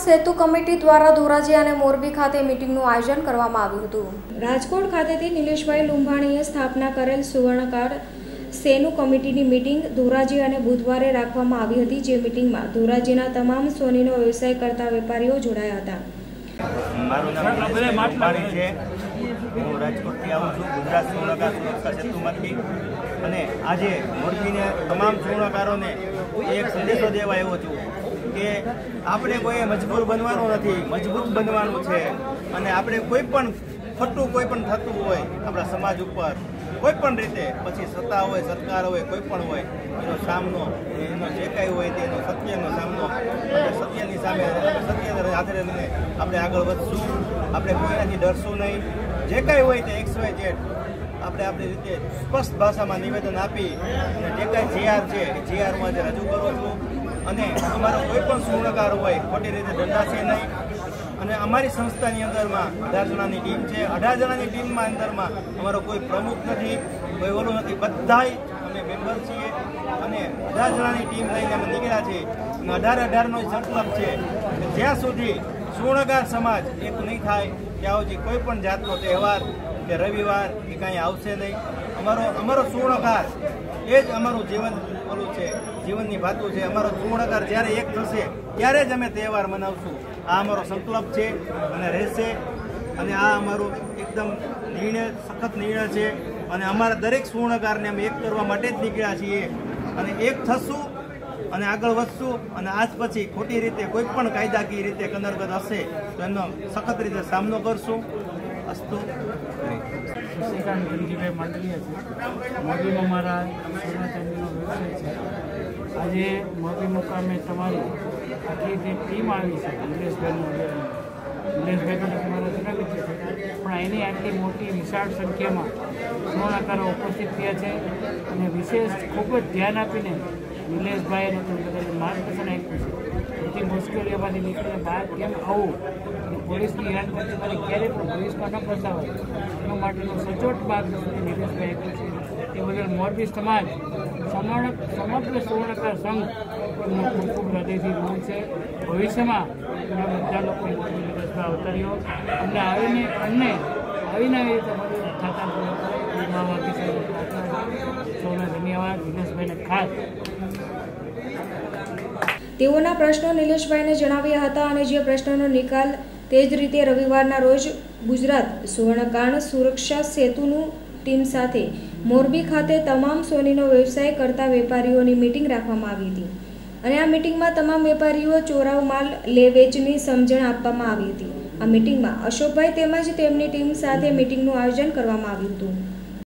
સેતુ committee દ્વારા ધોરાજી અને મોરબી ખાતે મીટિંગનું આયોજન કરવામાં આવ્યું હતું. રાજકોટ ખાતેથી નિલેશભાઈ લુંભાણીએ સ્થાપના કરેલ સુવર્ણકાર સેનુ કમિટીની મીટિંગ ધોરાજી અને બુધવારે રાખવામાં આવી હતી જે મીટિંગમાં ધોરાજીના તમામ સોનીનો વ્યવસાય કરતા વેપારીઓ જોડાયા હતા. મારું નામ માળી છે. હું રાજકોટથી આવું છું ગુજરાત સુવર્ણકાર સુરક્ષા સેતુમાંથી અને આજે મોરબીને તમામ સુવર્ણકારોને એક સંદેશો દેવા આવ્યો છું. કે આપણે કોઈએ મજબૂર બનવાનું નથી, મજબૂત બનવાનું છે. અને આપણે કોઈ પણ ખોટું કોઈ પણ થતું હોય, આપણા સમાજ ઉપર, કોઈ પણ રીતે, પછી સત્તા હોય સરકાર હોય, કોઈ પણ હોય, એનો સામનો, એનો જે કાંઈ હોય તેનો સત્યનો સામનો આપણે સત્યની સામે સત્યને હાથે લઈને આપણે આગળ વધશું. આપણે કોઈનાથી ડરશું નહીં. જે કાંઈ હોય તે એક્સ વાય ઝેડ આપણે આપણી રીતે સ્પષ્ટ ભાષામાં નિવેદન આપી અને જે કાંઈ જીઆર છે જીઆરમાં જે રજૂ કરું છું. અને અમારો કોઈ પણ સુવર્ણકાર હોય, ખોટી રીતે દંડાશે નહીં. અને અમારી સંસ્થાની અંદરમાં અઢાર જણાની ટીમ છે. અઢાર જણાની ટીમમાં અંદરમાં અમારો કોઈ પ્રમુખ નથી, કોઈ ઓલું નથી. બધાય અમે મેમ્બર છીએ. અને અઢાર જણાની ટીમ લઈને અમે નીકળ્યા છીએ. અને અઢાર અઢારનો સંકલ્પ છે જ્યાં સુધી સુવર્ણકાર સમાજ એક નહીં થાય, ત્યાં સુધી કોઈ પણ જાતનો તહેવાર કે રવિવાર એ કાંઈ આવશે નહીં. અમારો અમારો સુવર્ણકાર એ જ અમારું જીવન ઓલું છે, જીવનની ભાતું છે, અમારો સુવર્ણકાર જ્યારે એક થશે, ત્યારે જ અમે તહેવાર મનાવશું. આ અમારો સંકલ્પ છે અને રહેશે. અને આ અમારો એકદમ નિર્ણય, સખત નિર્ણય છે. અને અમારા દરેક સુવર્ણકારને અમે એક કરવા માટે જ નીકળ્યા છીએ. અને એક થશું અને આગળ વધશું. અને આજ પછી ખોટી રીતે કોઈ પણ કાયદાકીય રીતે કનરગત હશે, તો એનો સખત રીતે સામનો કરશું. અસ્તુ. શ્રીકાંત ધનજીભાઈ માંડલિયા છે મોરબીમાં મારા સોના વ્યવસાય છે. આજે મોરબી મુકામે તમારી આખી જે ટીમ આવી છે નિલેશભાઈનું નિલેશભાઈ તો તમારા મિત્ર છે, પણ એની આટલી મોટી વિશાળ સંખ્યામાં સોનાકારો ઉપસ્થિત થયા છે. અને વિશેષ ખૂબ જ ધ્યાન આપીને નિલેશભાઈ અને તમે માર્ગદર્શન આપ્યું છે મુશ્કેલીઓમાંથી નીકળીને બહાર કેમ આવું? પોલીસની હેરાનગતિ મને ક્યારે પણ પોલીસમાં ન ફસાવાય. એના માટેનું સચોટ માર્ગદર્શન નિલેશભાઈ આપ્યું છે એ બદલ મોરબી સમાજ સમગ્ર સુવર્ણકાર સંઘ એમનો ખૂબ ખૂબ હૃદયથી ઋણ છે. ભવિષ્યમાં એના બધા લોકો મોરબી નિલેશભાઈ અવતર્યો. અમને આવીને અમને આવીને આવી રીતે થતા ધન્યવાદ. દિનેશભાઈને ખાસ તેઓના પ્રશ્નો નિલેશભાઈને જણાવ્યા હતા અને જે પ્રશ્નોનો નિકાલ તે જ રીતે રવિવારના રોજ ગુજરાત સુવર્ણકાંડ સુરક્ષા સેતુનું ટીમ સાથે મોરબી ખાતે તમામ સોનીનો વ્યવસાય કરતા વેપારીઓની મિટિંગ રાખવામાં આવી હતી. અને આ મિટિંગમાં તમામ વેપારીઓ ચોરાવ માલ લે વેચની સમજણ આપવામાં આવી હતી. આ મીટિંગમાં અશોકભાઈ તેમજ તેમની ટીમ સાથે મિટિંગનું આયોજન કરવામાં આવ્યું હતું.